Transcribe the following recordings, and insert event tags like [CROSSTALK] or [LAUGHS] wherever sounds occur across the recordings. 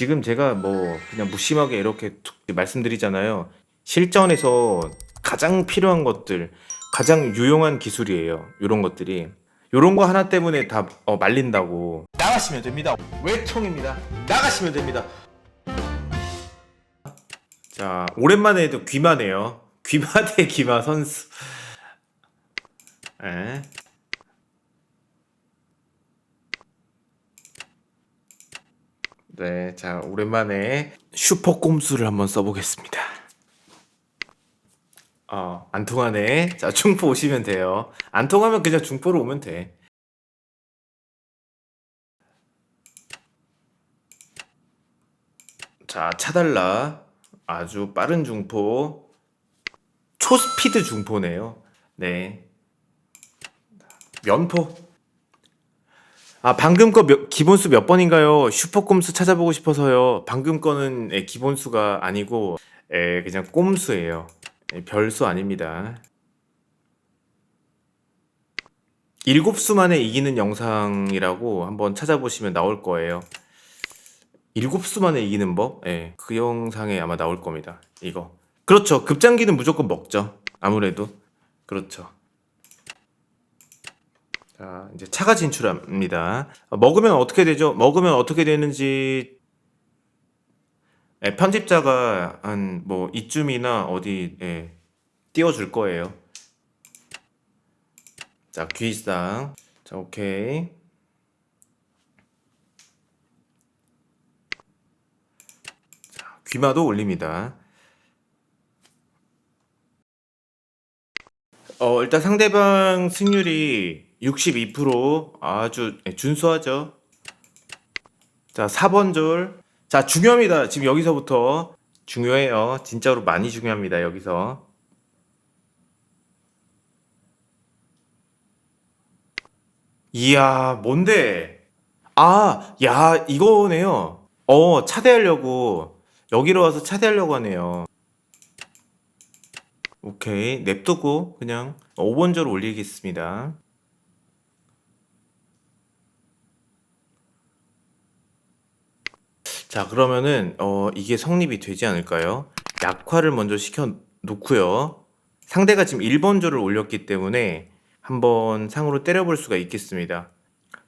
지금 제가 뭐 그냥 무심하게 이렇게 툭 말씀드리잖아요. 실전에서 가장 필요한 것들, 가장 유용한 기술이에요. 이런 것들이. 이런 거 하나 때문에 다 어, 말린다고. 나가시면 됩니다. 외통입니다. 나가시면 됩니다. 자, 오랜만에 해도 귀마네요. 귀마 대 [LAUGHS] 귀마 선수. 에. 네, 자, 오랜만에 슈퍼 꼼수를 한번 써보겠습니다. 어, 안 통하네. 자, 중포 오시면 돼요. 안 통하면 그냥 중포로 오면 돼. 자, 차달라. 아주 빠른 중포. 초스피드 중포네요. 네. 면포. 아, 방금 거 몇- 기본수 몇 번인가요? 슈퍼 꼼수 찾아보고 싶어서요. 방금 거는 예, 기본수가 아니고 예, 그냥 꼼수예요. 예, 별수 아닙니다. 일곱 수 만에 이기는 영상이라고 한번 찾아보시면 나올 거예요. 일곱 수 만에 이기는 법? 예, 그 영상에 아마 나올 겁니다. 이거. 그렇죠. 급장기는 무조건 먹죠. 아무래도. 그렇죠. 자, 이제 차가 진출합니다. 어, 먹으면 어떻게 되죠? 먹으면 어떻게 되는지 예, 편집자가 한 뭐 이쯤이나 어디 예, 띄워줄 거예요. 자, 귀상. 자, 오케이. 자, 귀마도 올립니다. 어, 일단 상대방 승률이 62% 아주 예, 준수하죠. 자, 4번 줄. 자, 중요합니다. 지금 여기서부터 중요해요. 진짜로 많이 중요합니다. 여기서. 이야, 뭔데? 아, 야, 이거네요. 어, 차대하려고. 여기로 와서 차대하려고 하네요. 오케이. 냅두고 그냥 5번 줄 올리겠습니다. 자, 그러면은 어, 이게 성립이 되지 않을까요? 약화를 먼저 시켜 놓고요. 상대가 지금 1번 줄을 올렸기 때문에 한번 상으로 때려볼 수가 있겠습니다.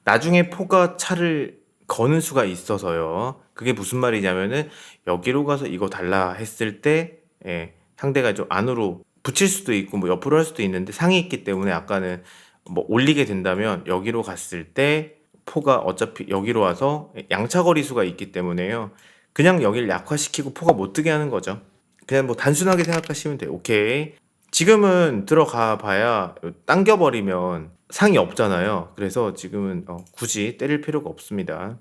나중에 포가 차를 거는 수가 있어서요. 그게 무슨 말이냐면은 여기로 가서 이거 달라 했을 때 예, 상대가 좀 안으로 붙일 수도 있고 뭐 옆으로 할 수도 있는데 상이 있기 때문에 아까는 뭐 올리게 된다면 여기로 갔을 때 포가 어차피 여기로 와서 양차 거리 수가 있기 때문에요. 그냥 여기를 약화시키고 포가 못 뜨게 하는 거죠. 그냥 뭐 단순하게 생각하시면 돼요. 오케이. 지금은 들어가 봐야 당겨버리면 상이 없잖아요. 그래서 지금은 어, 굳이 때릴 필요가 없습니다.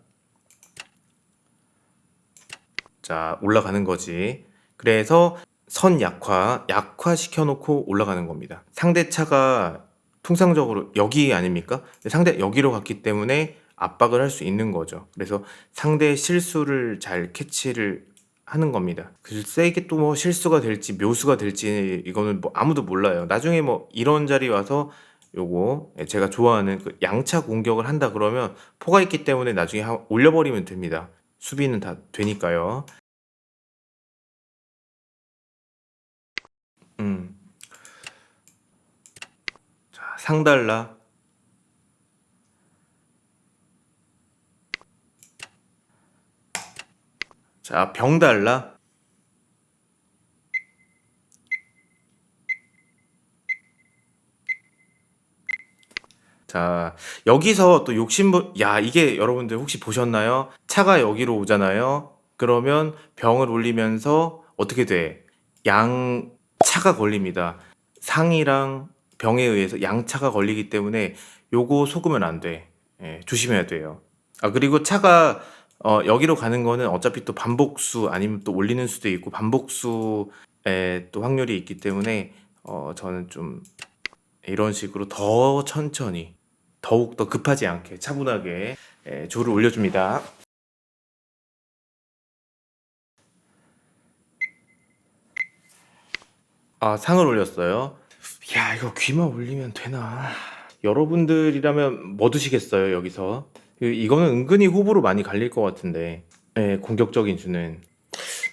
자, 올라가는 거지. 그래서 선 약화, 약화 시켜 놓고 올라가는 겁니다. 상대 차가 통상적으로 여기 아닙니까? 상대 여기로 갔기 때문에 압박을 할 수 있는 거죠. 그래서 상대의 실수를 잘 캐치를 하는 겁니다. 글쎄 이게 또 뭐 실수가 될지 묘수가 될지 이거는 뭐 아무도 몰라요. 나중에 뭐 이런 자리 와서 요거 제가 좋아하는 그 양차 공격을 한다 그러면 포가 있기 때문에 나중에 하- 올려버리면 됩니다. 수비는 다 되니까요. 상달라. 자, 병달라. 자, 여기서 또 욕심부, 야, 이게 여러분들 혹시 보셨나요? 차가 여기로 오잖아요? 그러면 병을 올리면서 어떻게 돼? 양 차가 걸립니다. 상이랑 병에 의해서 양차가 걸리기 때문에 요거 속으면 안 돼. 예, 조심해야 돼요. 아, 그리고 차가 어, 여기로 가는 거는 어차피 또 반복수 아니면 또 올리는 수도 있고 반복수에 또 확률이 있기 때문에 어, 저는 좀 이런 식으로 더 천천히 더욱 더 급하지 않게 차분하게 예, 조를 올려줍니다. 아, 상을 올렸어요. 야, 이거 귀만 올리면 되나? 여러분들이라면 뭐 드시겠어요, 여기서? 그- 이거는 은근히 호불호 많이 갈릴 것 같은데. 예, 공격적인 수는.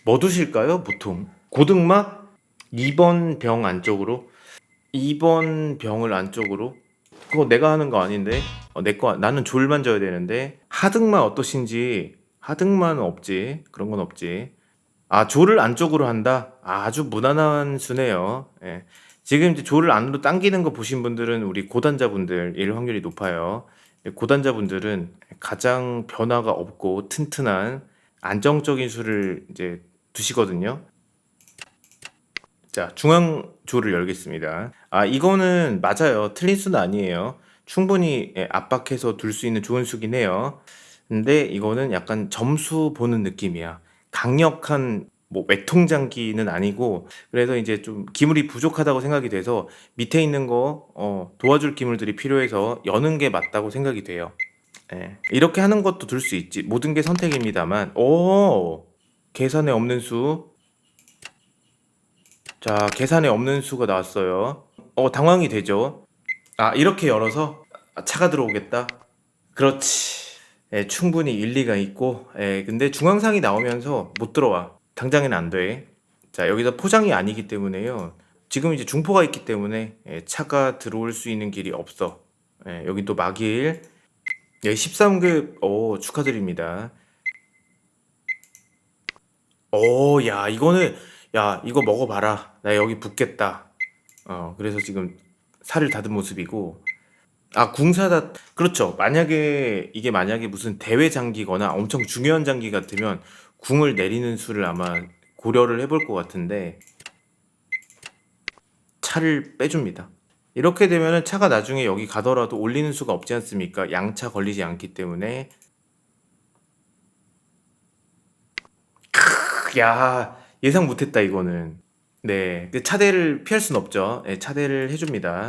뭐 두실까요? 보통? 고등막 2번 병 안쪽으로? 2번 병을 안쪽으로? 그거 내가 하는 거 아닌데? 어, 내거 나는 졸만 져야 되는데? 하등만 어떠신지? 하등만 없지. 그런 건 없지. 아 조를 안쪽으로 한다? 아, 아주 무난한 수네요. 예. 지금 이제 조를 안으로 당기는 거 보신 분들은 우리 고단자분들일 확률이 높아요 고단자분들은 가장 변화가 없고 튼튼한 안정적인 수를 이제 두시거든요. 자, 중앙조를 열겠습니다. 아, 이거는 맞아요. 틀린 수는 아니에요. 충분히 예, 압박해서 둘 수 있는 좋은 수긴 해요. 근데 이거는 약간 점수 보는 느낌이야. 강력한 뭐 외통장기는 아니고 그래서 이제 좀 기물이 부족하다고 생각이 돼서 밑에 있는 거 어, 도와줄 기물들이 필요해서 여는 게 맞다고 생각이 돼요. 예. 이렇게 하는 것도 둘수 있지. 모든 게 선택입니다만. 오! 계산에 없는 수. 자, 계산에 없는 수가 나왔어요. 어, 당황이 되죠. 아, 이렇게 열어서 아, 차가 들어오겠다. 그렇지. 예, 충분히 일리가 있고, 예, 근데 중앙상이 나오면서 못 들어와. 당장에는 안 돼. 자, 여기서 포장이 아니기 때문에요. 지금 이제 중포가 있기 때문에 예, 차가 들어올 수 있는 길이 없어. 예, 여기 또 막일. 예, 13급, 오, 축하드립니다. 오, 야, 이거는, 야, 이거 먹어봐라. 나 여기 붙겠다. 어, 그래서 지금 살을 닫은 모습이고. 아, 궁사다. 그렇죠. 만약에, 이게 만약에 무슨 대회 장기거나 엄청 중요한 장기 같으면 궁을 내리는 수를 아마 고려를 해볼 것 같은데, 차를 빼줍니다. 이렇게 되면은 차가 나중에 여기 가더라도 올리는 수가 없지 않습니까? 양차 걸리지 않기 때문에. 크, 야, 예상 못했다, 이거는. 네, 그 차대를 피할 순 없죠. 네, 차대를 해줍니다.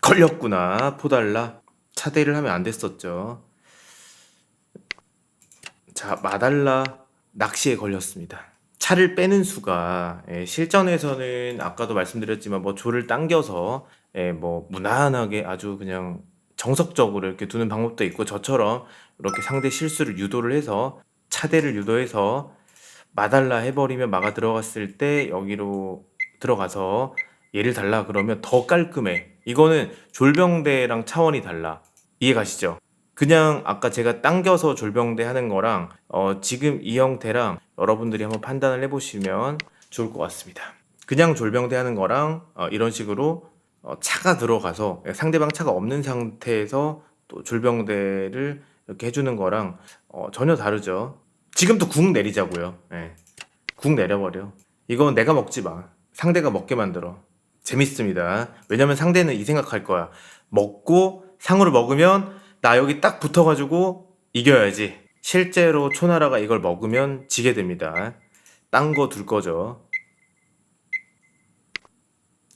걸렸구나, 포달라. 차대를 하면 안 됐었죠. 자, 마달라 낚시에 걸렸습니다. 차를 빼는 수가 예, 실전에서는 아까도 말씀드렸지만 뭐 조를 당겨서 예, 뭐 무난하게 아주 그냥 정석적으로 이렇게 두는 방법도 있고 저처럼 이렇게 상대 실수를 유도를 해서 차대를 유도해서 마달라 해버리면 마가 들어갔을 때 여기로 들어가서 얘를 달라 그러면 더 깔끔해. 이거는 졸병대랑 차원이 달라. 이해 가시죠? 그냥 아까 제가 당겨서 졸병대 하는 거랑 어, 지금 이 형태랑 여러분들이 한번 판단을 해보시면 좋을 것 같습니다. 그냥 졸병대 하는 거랑 어, 이런 식으로 어, 차가 들어가서 상대방 차가 없는 상태에서 또 졸병대를 이렇게 해주는 거랑 어, 전혀 다르죠. 지금도 궁 내리자고요. 예. 궁 내려버려. 이건 내가 먹지 마. 상대가 먹게 만들어. 재밌습니다. 왜냐면 상대는 이 생각할 거야. 먹고 상으로 먹으면 나 여기 딱 붙어가지고 이겨야지. 실제로 초나라가 이걸 먹으면 지게 됩니다. 딴 거 둘 거죠.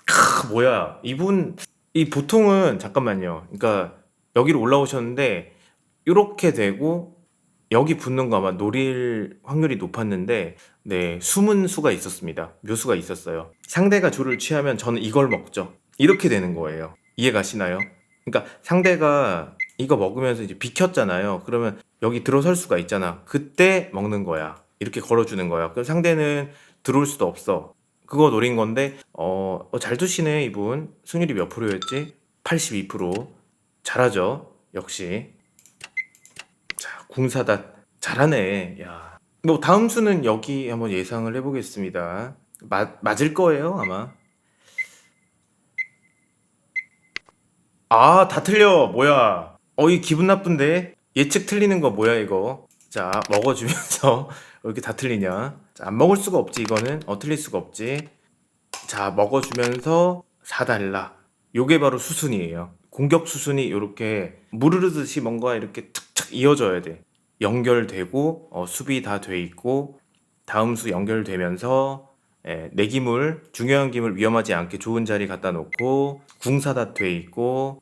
크, 뭐야. 이분, 이 보통은, 잠깐만요. 그러니까 여기로 올라오셨는데, 이렇게 되고, 여기 붙는 거 아마 노릴 확률이 높았는데, 네, 숨은 수가 있었습니다. 묘수가 있었어요. 상대가 조를 취하면 저는 이걸 먹죠. 이렇게 되는 거예요. 이해 가시나요? 그러니까 상대가 이거 먹으면서 이제 비켰잖아요. 그러면 여기 들어설 수가 있잖아. 그때 먹는 거야. 이렇게 걸어주는 거야. 그럼 상대는 들어올 수도 없어. 그거 노린 건데, 어, 어, 잘 두시네, 이분. 승률이 몇 프로였지? 82%. 잘하죠. 역시. 자, 궁사다. 잘하네. 야. 뭐, 다음 수는 여기 한번 예상을 해보겠습니다. 맞, 맞을 거예요, 아마. 아, 다 틀려. 뭐야. 어이 기분 나쁜데? 예측 틀리는 거 뭐야 이거? 자 먹어주면서 [LAUGHS] 왜 이렇게 다 틀리냐? 자, 안 먹을 수가 없지 이거는. 어 틀릴 수가 없지. 자 먹어주면서 4달러 요게 바로 수순이에요. 공격 수순이 이렇게 무르르듯이 뭔가 이렇게 툭툭 이어져야 돼. 연결되고 어, 수비 다 돼 있고 다음 수 연결되면서 예, 내기물 중요한 기물 위험하지 않게 좋은 자리 갖다 놓고 궁사다 돼 있고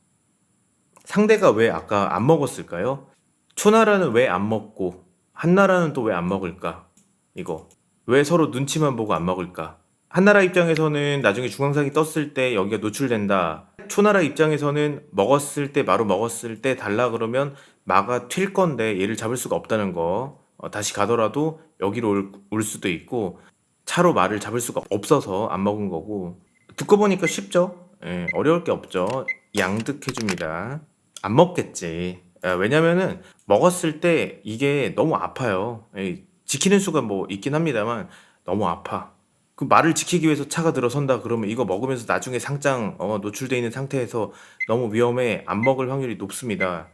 상대가 왜 아까 안 먹었을까요? 초나라는 왜 안 먹고 한나라는 또 왜 안 먹을까? 이거 왜 서로 눈치만 보고 안 먹을까? 한나라 입장에서는 나중에 중앙상이 떴을 때 여기가 노출된다. 초나라 입장에서는 먹었을 때 마루 먹었을 때 달라 그러면 마가 튈 건데 얘를 잡을 수가 없다는 거. 어, 다시 가더라도 여기로 올, 올 수도 있고 차로 말을 잡을 수가 없어서 안 먹은 거고 듣고 보니까 쉽죠? 예, 어려울 게 없죠. 양득해줍니다. 안 먹겠지. 아, 왜냐면은 먹었을 때 이게 너무 아파요. 예, 지키는 수가 뭐 있긴 합니다만 너무 아파. 그 말을 지키기 위해서 차가 들어선다 그러면 이거 먹으면서 나중에 상장 어, 노출돼 있는 상태에서 너무 위험해 안 먹을 확률이 높습니다.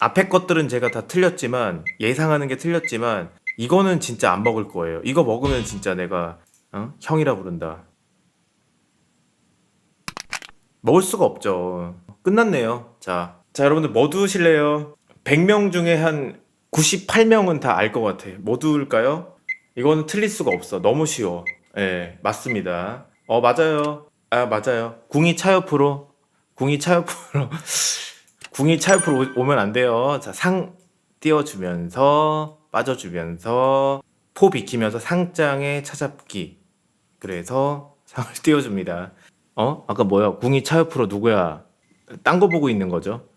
앞에 것들은 제가 다 틀렸지만 예상하는 게 틀렸지만 이거는 진짜 안 먹을 거예요. 이거 먹으면 진짜 내가 어? 형이라 부른다. 먹을 수가 없죠. 끝났네요. 자, 자 여러분들 뭐 두실래요? 100명 중에 한 98명은 다 알 것 같아. 뭐 두을까요? 이거는 틀릴 수가 없어. 너무 쉬워. 예, 맞습니다. 어, 맞아요. 아, 맞아요. 궁이 차 옆으로. 궁이 차 옆으로. [LAUGHS] 궁이 차 옆으로 오- 오면 안 돼요. 자, 상 띄워주면서, 빠져주면서, 포 비키면서 상장에 차잡기. 그래서 상을 [LAUGHS] 띄워줍니다. 어? 아까 뭐야? 궁이 차 옆으로 누구야? 딴 거 보고 있는 거죠?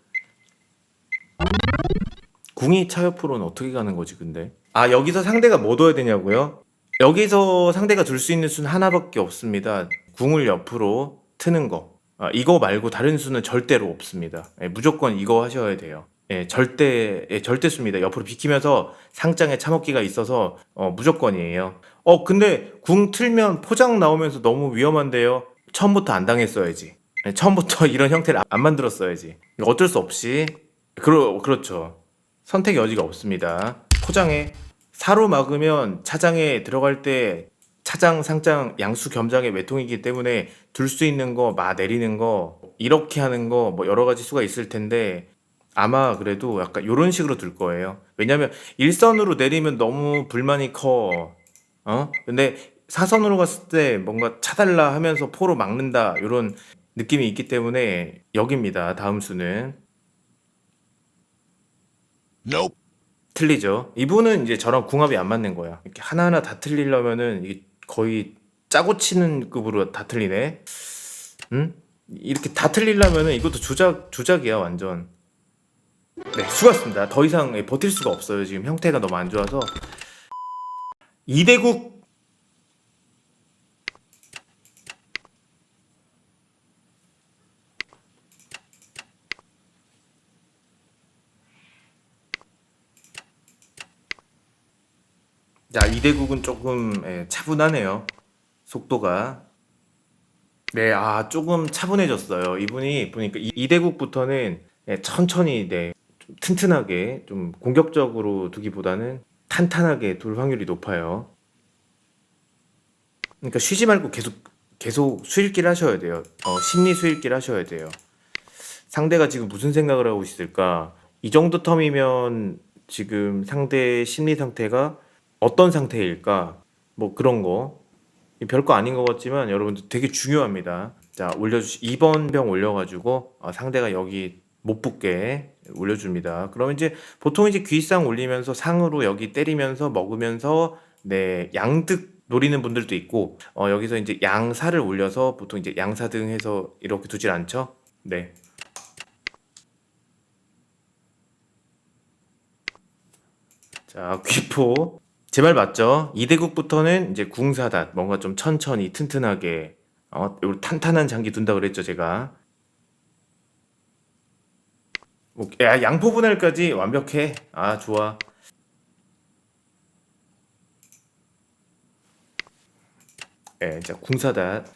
궁이 차 옆으로는 어떻게 가는 거지, 근데? 아, 여기서 상대가 뭐 둬야 되냐고요? 여기서 상대가 둘 수 있는 수는 하나밖에 없습니다. 궁을 옆으로 트는 거. 아, 이거 말고 다른 수는 절대로 없습니다. 예, 무조건 이거 하셔야 돼요. 예, 절대, 예, 절대 수입니다. 옆으로 비키면서 상장에 차먹기가 있어서 어, 무조건이에요. 어, 근데 궁 틀면 포장 나오면서 너무 위험한데요. 처음부터 안 당했어야지. 예, 처음부터 [LAUGHS] 이런 형태를 안 만들었어야지. 어쩔 수 없이. 그러, 그렇죠. 선택의 여지가 없습니다. 포장에 사로 막으면 차장에 들어갈 때 차장, 상장, 양수, 겸장의 외통이기 때문에 둘 수 있는 거, 마 내리는 거, 이렇게 하는 거, 뭐 여러 가지 수가 있을 텐데 아마 그래도 약간 이런 식으로 둘 거예요. 왜냐면 일선으로 내리면 너무 불만이 커. 어? 근데 사선으로 갔을 때 뭔가 차달라 하면서 포로 막는다 이런 느낌이 있기 때문에 여기입니다. 다음 수는 Nope. 틀리죠. 이분은 이제 저랑 궁합이 안 맞는 거야. 이렇게 하나하나 다 틀리려면은 거의 짜고 치는 급으로 다 틀리네. 응? 이렇게 다 틀리려면은 이것도 조작 조작이야 완전. 네, 수고하셨습니다. 더 이상 예, 버틸 수가 없어요. 지금 형태가 너무 안 좋아서. 이대국 자, 이대국은 조금 예, 차분하네요. 속도가. 네, 아, 조금 차분해졌어요. 이분이 보니까 이- 이대국부터는 예, 천천히, 네, 좀 튼튼하게, 좀 공격적으로 두기보다는 탄탄하게 둘 확률이 높아요. 그러니까 쉬지 말고 계속, 계속 수일기를 하셔야 돼요. 어, 심리 수일기를 하셔야 돼요. 상대가 지금 무슨 생각을 하고 있을까? 이 정도 텀이면 지금 상대 심리 상태가 어떤 상태일까? 뭐 그런 거. 별거 아닌 것 같지만 여러분들 되게 중요합니다. 자, 올려주시, 2번 병 올려가지고 어, 상대가 여기 못 붙게 올려줍니다. 그러면 이제 보통 이제 귀상 올리면서 상으로 여기 때리면서 먹으면서 네, 양득 노리는 분들도 있고 어, 여기서 이제 양사를 올려서 보통 이제 양사등 해서 이렇게 두질 않죠? 네. 자, 귀포. 제말 맞죠? 이대국부터는 이제 궁사dat 뭔가 좀 천천히 튼튼하게 어, 요 탄탄한 장기 둔다 그랬죠, 제가. 야, 양포 분할까지 완벽해. 아, 좋아. 예, 자, 궁사dat.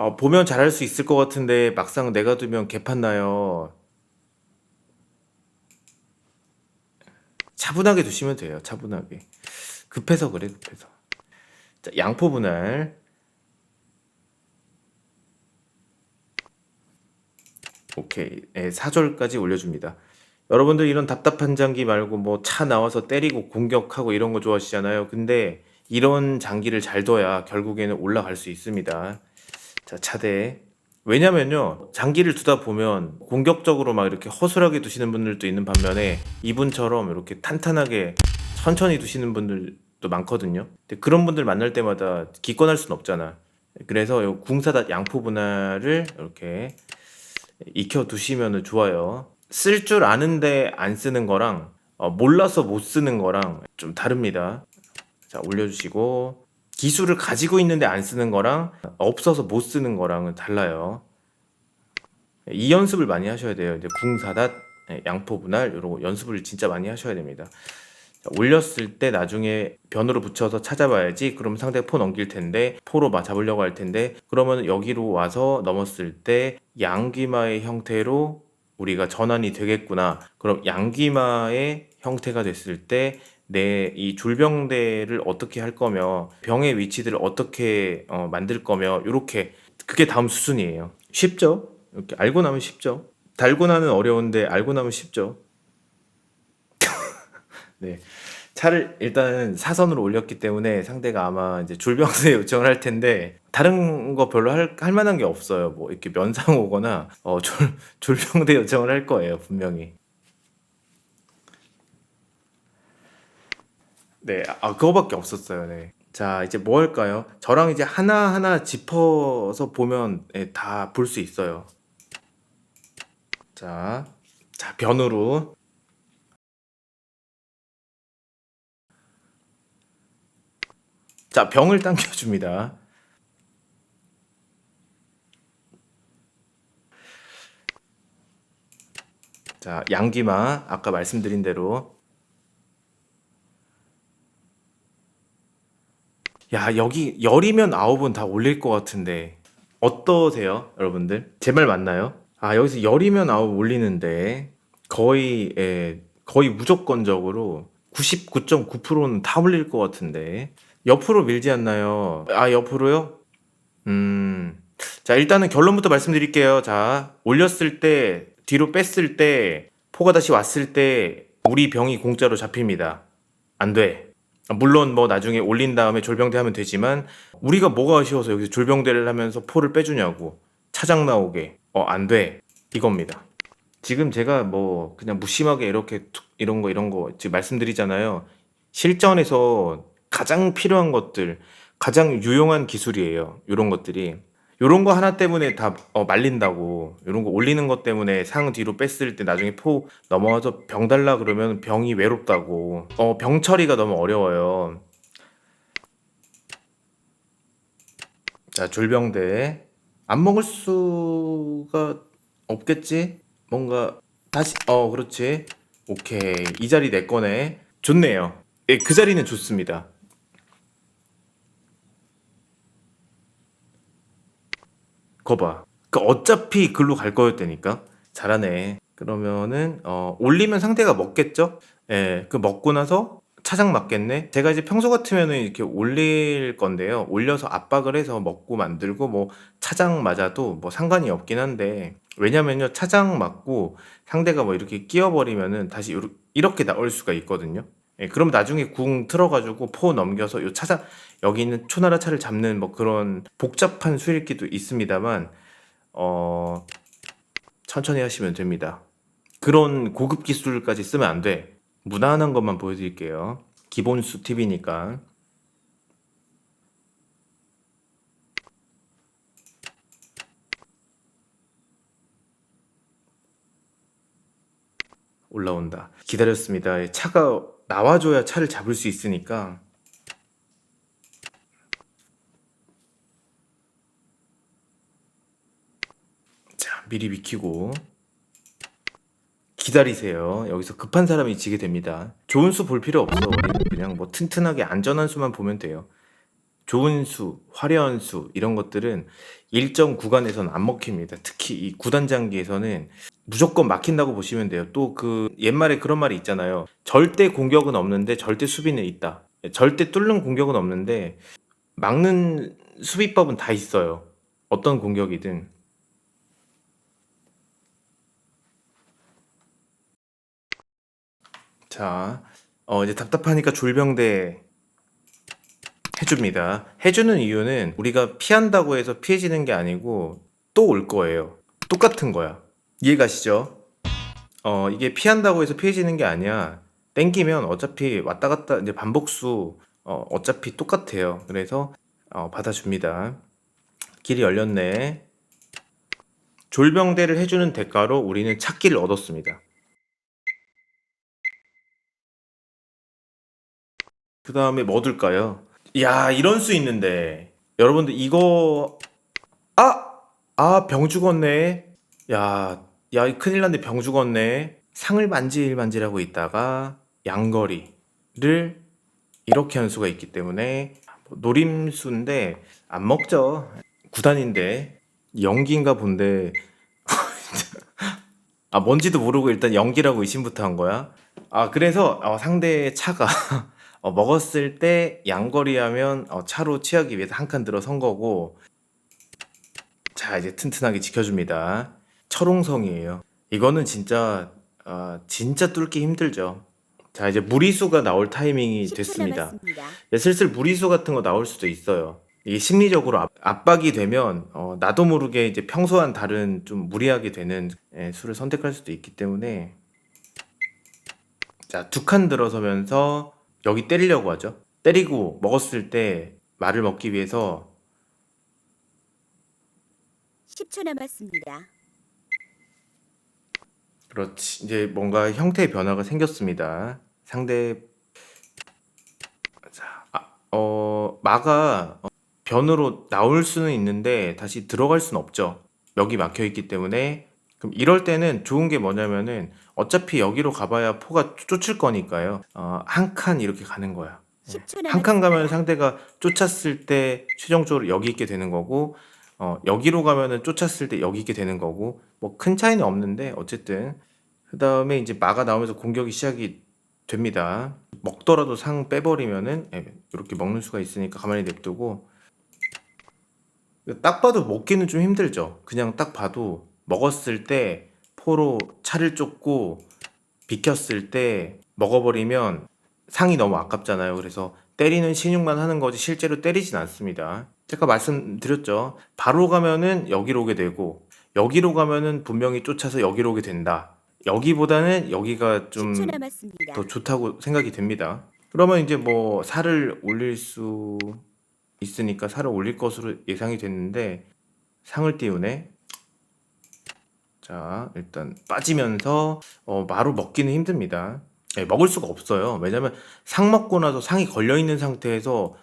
어, 보면 잘할 수 있을 것 같은데 막상 내가 두면 개판 나요. 차분하게 두시면 돼요. 차분하게. 급해서 그래, 급해서. 자, 양포 분할. 오케이. 예, 사절까지 올려줍니다. 여러분들 이런 답답한 장기 말고 뭐 차 나와서 때리고 공격하고 이런 거 좋아하시잖아요. 근데 이런 장기를 잘 둬야 결국에는 올라갈 수 있습니다. 자, 차대. 왜냐면요, 장기를 두다 보면 공격적으로 막 이렇게 허술하게 두시는 분들도 있는 반면에 이분처럼 이렇게 탄탄하게 천천히 두시는 분들 또 많거든요. 근데 그런 분들 만날 때마다 기권할 수는 없잖아. 그래서 요 궁사다 양포 분할을 이렇게 익혀 두시면 좋아요. 쓸 줄 아는데 안 쓰는 거랑 어, 몰라서 못 쓰는 거랑 좀 다릅니다. 자, 올려주시고 기술을 가지고 있는데 안 쓰는 거랑 없어서 못 쓰는 거랑은 달라요. 이 연습을 많이 하셔야 돼요. 이제 궁사dat, 예, 양포 분할 이런 거 연습을 진짜 많이 하셔야 됩니다. 자, 올렸을 때 나중에 변으로 붙여서 찾아봐야지. 그럼 상대가 포 넘길 텐데 포로 마- 잡으려고 할 텐데 그러면 여기로 와서 넘었을 때 양귀마의 형태로 우리가 전환이 되겠구나. 그럼 양귀마의 형태가 됐을 때 내 이 줄병대를 어떻게 할 거며 병의 위치들을 어떻게 어, 만들 거며 이렇게 그게 다음 수순이에요. 쉽죠? 이렇게 알고 나면 쉽죠. 달고 나면 어려운데 알고 나면 쉽죠. [LAUGHS] 네. 차를 일단 사선으로 올렸기 때문에 상대가 아마 이제 줄병세 [LAUGHS] 요청을 할 텐데 다른 거 별로 할, 할 만한 게 없어요. 뭐 이렇게 면상 오거나 어, 줄, [LAUGHS] 줄병대 요청을 할 거예요, 분명히. 네, 아 그거밖에 없었어요. 네. 자, 이제 뭐 할까요? 저랑 이제 하나하나 짚어서 보면 예, 다볼 수 있어요. 자, 자, 변으로 자, 병을 당겨줍니다. 자, 양기마 아까 말씀드린 대로 야, 여기 열이면 아홉은 다 올릴 것 같은데 어떠세요, 여러분들? 제 말 맞나요? 아, 여기서 열이면 아홉 올리는데 거의 예, 거의 무조건적으로 99.9%는 다 올릴 것 같은데 옆으로 밀지 않나요? 아, 옆으로요? 음. 자, 일단은 결론부터 말씀드릴게요. 자, 올렸을 때, 뒤로 뺐을 때, 포가 다시 왔을 때, 우리 병이 공짜로 잡힙니다. 안 돼. 물론 뭐 나중에 올린 다음에 졸병대 하면 되지만, 우리가 뭐가 아쉬워서 여기서 졸병대를 하면서 포를 빼주냐고. 차장 나오게. 어, 안 돼. 이겁니다. 지금 제가 뭐 그냥 무심하게 이렇게 툭 이런 거 이런 거 지금 말씀드리잖아요. 실전에서 가장 필요한 것들, 가장 유용한 기술이에요. 이런 것들이. 이런 거 하나 때문에 다 어, 말린다고. 이런 거 올리는 것 때문에 상 뒤로 뺐을 때 나중에 포 넘어와서 병 달라 그러면 병이 외롭다고. 어, 병 처리가 너무 어려워요. 자, 졸병대. 안 먹을 수가 없겠지? 뭔가 다시 어, 그렇지. 오케이. 이 자리 내 거네. 좋네요. 예, 그 자리는 좋습니다. 거봐. 그 어차피 글로 갈 거였다니까. 잘하네. 그러면은 어, 올리면 상대가 먹겠죠? 예, 그 먹고 나서 차장 맞겠네. 제가 이제 평소 같으면은 이렇게 올릴 건데요. 올려서 압박을 해서 먹고 만들고 뭐 차장 맞아도 뭐 상관이 없긴 한데 왜냐면요 차장 맞고 상대가 뭐 이렇게 끼어버리면은 다시 이렇게 나올 수가 있거든요. 예, 그럼 나중에 궁 틀어가지고 포 넘겨서 요 차장 여기 있는 초나라 차를 잡는 뭐 그런 복잡한 수일기도 있습니다만 어 천천히 하시면 됩니다. 그런 고급 기술까지 쓰면 안 돼. 무난한 것만 보여드릴게요. 기본 수 팁이니까. 올라온다. 기다렸습니다. 차가 나와줘야 차를 잡을 수 있으니까. 자, 미리 비키고. 기다리세요. 여기서 급한 사람이 지게 됩니다. 좋은 수 볼 필요 없어. 그냥 뭐 튼튼하게 안전한 수만 보면 돼요. 좋은 수, 화려한 수 이런 것들은 일정 구간에서는 안 먹힙니다. 특히 이 구단 장기에서는 무조건 막힌다고 보시면 돼요. 또 그 옛말에 그런 말이 있잖아요. 절대 공격은 없는데 절대 수비는 있다. 절대 뚫는 공격은 없는데 막는 수비법은 다 있어요. 어떤 공격이든. 자, 어, 이제 답답하니까 졸병대 해줍니다. 해주는 이유는 우리가 피한다고 해서 피해지는 게 아니고 또 올 거예요. 똑같은 거야. 이해가시죠? 어, 이게 피한다고 해서 피해지는 게 아니야. 땡기면 어차피 왔다 갔다 이제 반복수 어, 어차피 똑같아요. 그래서 어, 받아줍니다. 길이 열렸네. 졸병대를 해주는 대가로 우리는 찾기를 얻었습니다. 그 다음에 뭐 둘까요? 야 이런 수 있는데 여러분들 이거 아! 아 병 죽었네 야, 야 이 큰일 났네. 병 죽었네. 상을 만질만질하고 있다가 양거리를 이렇게 한 수가 있기 때문에 뭐 노림수인데 안 먹죠. 구단인데 연기인가 본데 [LAUGHS] 아 뭔지도 모르고 일단 연기라고 의심부터 한 거야? 아 그래서 어, 상대의 차가 [LAUGHS] 어, 먹었을 때 양거리 하면 어, 차로 취하기 위해서 한 칸 들어 선 거고. 자 이제 튼튼하게 지켜줍니다 철옹성이에요 이거는 진짜 아, 진짜 뚫기 힘들죠 자 이제 무리수가 나올 타이밍이 10초 됐습니다 남았습니다. 네, 슬슬 무리수 같은 거 나올 수도 있어요. 이게 심리적으로 압, 압박이 되면 어, 나도 모르게 이제 평소와는 다른 좀 무리하게 되는 예, 수를 선택할 수도 있기 때문에 자 두 칸 들어서면서 여기 때리려고 하죠. 때리고 먹었을 때 말을 먹기 위해서 10초 남았습니다. 그렇지 이제 뭔가 형태의 변화가 생겼습니다. 상대 자, 아, 어 마가 어, 변으로 나올 수는 있는데 다시 들어갈 수는 없죠. 여기 막혀 있기 때문에 그럼 이럴 때는 좋은 게 뭐냐면은 어차피 여기로 가봐야 포가 쫓을 거니까요. 어, 한 칸 이렇게 가는 거야. 10초 남았습니다. 한칸 가면 상대가 쫓았을 때 최종적으로 여기 있게 되는 거고 어, 여기로 가면은 쫓았을 때 여기 있게 되는 거고 뭐 큰 차이는 없는데 어쨌든 그 다음에 이제 마가 나오면서 공격이 시작이 됩니다. 먹더라도 상 빼버리면은 예, 이렇게 먹는 수가 있으니까 가만히 냅두고 딱 봐도 먹기는 좀 힘들죠. 그냥 딱 봐도 먹었을 때 포로 차를 쫓고 비켰을 때 먹어버리면 상이 너무 아깝잖아요. 그래서 때리는 신용만 하는 거지 실제로 때리진 않습니다. 제가 말씀드렸죠. 바로 가면은 여기로 오게 되고 여기로 가면은 분명히 쫓아서 여기로 오게 된다. 여기보다는 여기가 좀 10초 남았습니다. 더 좋다고 생각이 됩니다. 그러면 이제 뭐 살을 올릴 수 있으니까 살을 올릴 것으로 예상이 됐는데 상을 띄우네. 자, 일단 빠지면서 어, 마루 먹기는 힘듭니다. 예, 먹을 수가 없어요. 왜냐면 상 먹고 나서 상이 걸려 있는 상태에서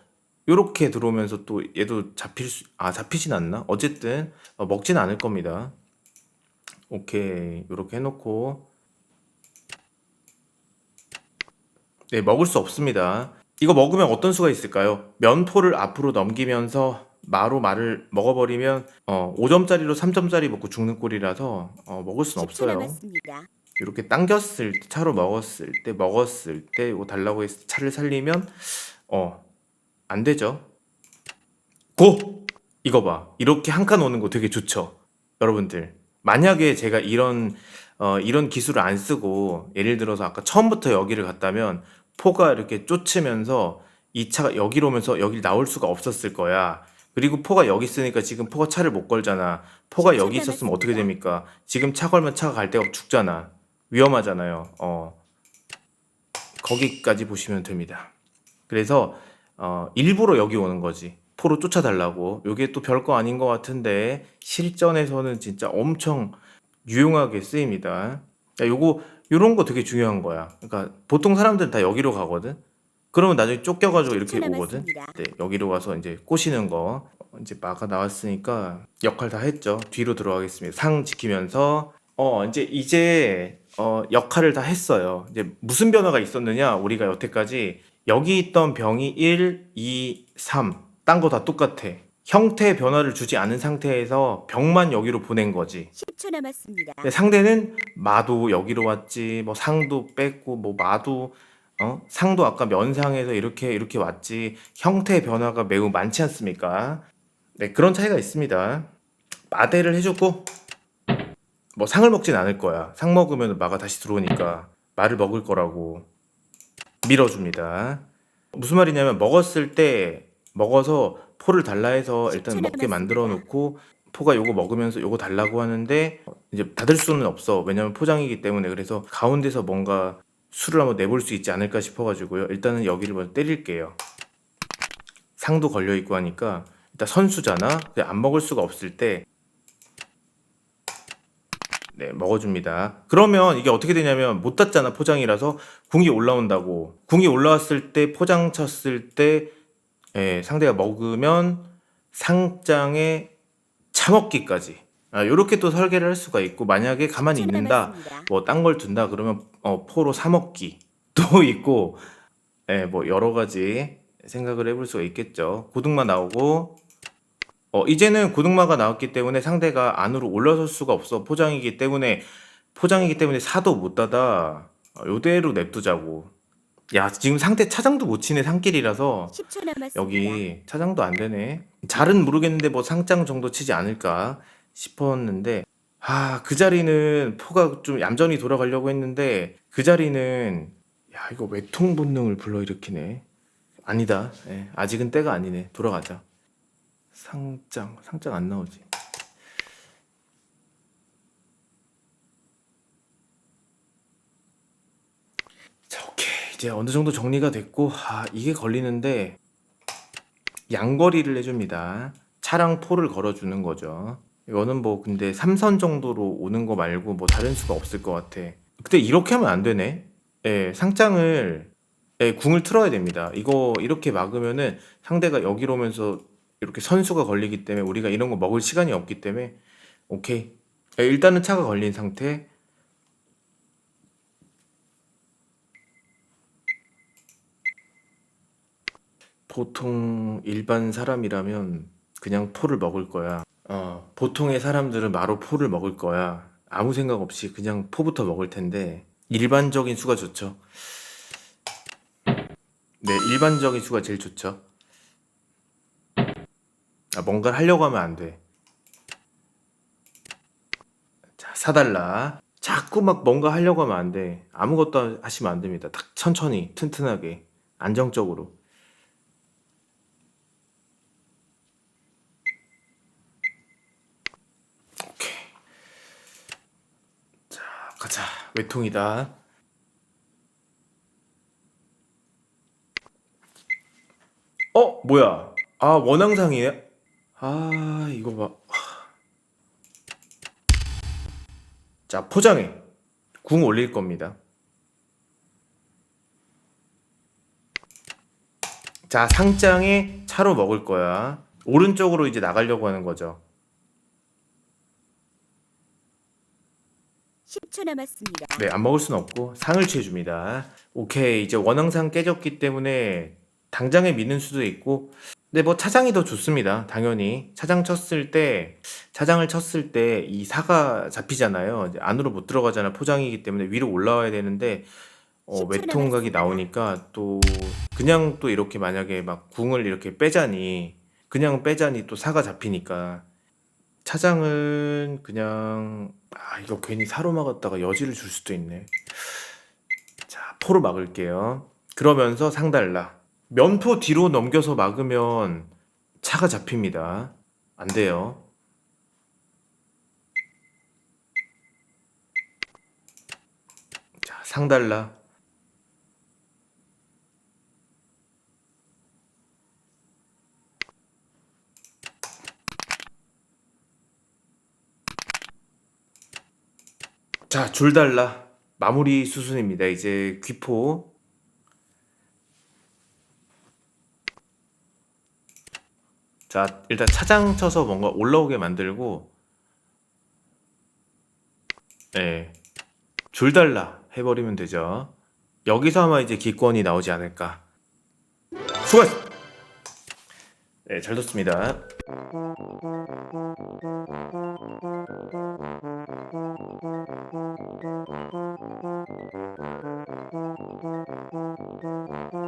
요렇게 들어오면서 또 얘도 잡힐 수, 아, 잡히진 않나? 어쨌든 어, 먹진 않을 겁니다. 오케이. 요렇게 해놓고 네, 먹을 수 없습니다. 이거 먹으면 어떤 수가 있을까요? 면포를 앞으로 넘기면서 마로 말을 먹어버리면 어, 5점짜리로 3점짜리 먹고 죽는 꼴이라서 어, 먹을 순 10초 없어요. 남았습니다. 이렇게 당겼을 때 차로 먹었을 때 먹었을 때 이거 달라고 해서 차를 살리면 어 안 되죠. 고 이거 봐 이렇게 한 칸 오는 거 되게 좋죠. 여러분들 만약에 제가 이런 어 이런 기술을 안 쓰고 예를 들어서 아까 처음부터 여기를 갔다면 포가 이렇게 쫓으면서 이 차가 여기로 오면서 여기 나올 수가 없었을 거야. 그리고 포가 여기 있으니까 지금 포가 차를 못 걸잖아. 포가 여기 있었으면 어떻게. 됩니까? 지금 차 걸면 차가 갈 데가 없- 죽잖아. 위험하잖아요. 어. 거기까지 보시면 됩니다. 그래서 어, 일부러 여기 오는 거지. 포로 쫓아달라고. 요게 또 별거 아닌 것 같은데 실전에서는 진짜 엄청 유용하게 쓰입니다. 야, 요거 요런 거 되게 중요한 거야. 그러니까 보통 사람들은 다 여기로 가거든. 그러면 나중에 쫓겨가지고 이렇게 10초 오거든. 네, 여기로 가서 이제 꼬시는 거 어, 이제 마가 나왔으니까 역할 다 했죠. 뒤로 들어가겠습니다. 상 지키면서 어 이제 이제 어 역할을 다 했어요. 이제 무슨 변화가 있었느냐? 우리가 여태까지 여기 있던 병이 1, 2, 3. 딴 거 다 똑같아. 형태 변화를 주지 않은 상태에서 병만 여기로 보낸 거지. 10초 남았습니다. 근데 상대는 마도 여기로 왔지, 뭐 상도 뺐고, 뭐 마도 어 상도 아까 면상에서 이렇게 이렇게 왔지. 형태 변화가 매우 많지 않습니까? 네 그런 차이가 있습니다. 마대를 해주고 뭐 상을 먹진 않을 거야. 상 먹으면 마가 다시 들어오니까 마를 먹을 거라고 밀어줍니다. 무슨 말이냐면 먹었을 때 먹어서 포를 달라 해서 일단 10초 먹게. 만들어 놓고 포가 요거 먹으면서 요거 달라고 하는데 이제 받을 수는 없어. 왜냐면 포장이기 때문에 그래서 가운데서 뭔가 술을 한번 내볼 수 있지 않을까 싶어가지고요. 일단은 여기를 먼저 때릴게요. 상도 걸려 있고 하니까 일단 선수잖아. 안 먹을 수가 없을 때 네, 먹어줍니다. 그러면 이게 어떻게 되냐면 못 닫잖아 포장이라서 궁이 올라온다고. 궁이 올라왔을 때 포장 쳤을 때 예, 상대가 먹으면 상장에 차먹기까지. 아, 요렇게 또 설계를 할 수가 있고 만약에 가만히 10초 있는다. 뭐 딴 걸 둔다 그러면 어, 포로 사 먹기 또 [LAUGHS] 있고 예, 뭐 여러 가지 생각을 해볼 수가 있겠죠. 고등마 나오고 어, 이제는 고등마가 나왔기 때문에 상대가 안으로 올라설 수가 없어. 포장이기 때문에 포장이기 때문에 사도 못 닫아. 어, 요대로 냅두자고. 야, 지금 상대 차장도 못 치네 상길이라서 10초 남았습니다. 여기 차장도 안 되네. 잘은 모르겠는데 뭐 상장 정도 치지 않을까 싶었는데 아, 그 자리는 포가 좀 얌전히 돌아가려고 했는데 그 자리는 야, 이거 외통 본능을 불러일으키네. 아니다. 예, 아직은 때가 아니네. 돌아가자. 상장, 상장 안 나오지. 자, 오케이. 이제 어느 정도 정리가 됐고, 아, 이게 걸리는데, 양거리를 해줍니다. 차량 포를 걸어주는 거죠. 이거는 뭐, 근데 3선 정도로 오는 거 말고 뭐 다른 수가 없을 것 같아. 근데 이렇게 하면 안 되네. 예, 상장을, 예, 궁을 틀어야 됩니다. 이거 이렇게 막으면은 상대가 여기로 오면서 이렇게 선수가 걸리기 때문에 우리가 이런 거 먹을 시간이 없기 때문에, 오케이. 예, 일단은 차가 걸린 상태. 보통 일반 사람이라면 그냥 포를 먹을 거야. 어, 보통의 사람들은 마로 포를 먹을 거야. 아무 생각 없이 그냥 포부터 먹을 텐데 일반적인 수가 좋죠. 네, 일반적인 수가 제일 좋죠. 아, 뭔가를 하려고 하면 안 돼. 자, 사달라. 자꾸 막 뭔가 하려고 하면 안 돼. 아무것도 하시면 안 됩니다. 딱 천천히, 튼튼하게, 안정적으로. 오케이. 자, 가자. 외통이다. 어, 뭐야? 아, 원앙상이에요? 아, 이거 봐. 자, 포장해. 궁 올릴 겁니다. 자, 상장에 차로 먹을 거야. 오른쪽으로 이제 나가려고 하는 거죠. 10초 남았습니다. 네, 안 먹을 순 없고 상을 취해줍니다. 오케이, 이제 원앙상 깨졌기 때문에 당장에 미는 수도 있고, 근데 뭐 차장이 더 좋습니다. 당연히 차장 쳤을 때 차장을 쳤을 때 이 사가 잡히잖아요. 이제 안으로 못 들어가잖아. 포장이기 때문에 위로 올라와야 되는데 어, 10 초 외통각이 남았습니다. 나오니까 또 그냥 또 이렇게 만약에 막 궁을 이렇게 빼자니 그냥 빼자니 또 사가 잡히니까 차장은 그냥 아 이거 괜히 사로 막았다가 여지를 줄 수도 있네. 자 포로 막을게요. 그러면서 상달라. 면포 뒤로 넘겨서 막으면 차가 잡힙니다. 안 돼요. 자 상달라. 자, 줄 달라. 마무리 수순입니다. 이제 귀포. 자, 일단 차장 쳐서 뭔가 올라오게 만들고, 네. 줄 달라 해버리면 되죠. 여기서 아마 이제 기권이 나오지 않을까. 수고했! 네, 잘 뒀습니다.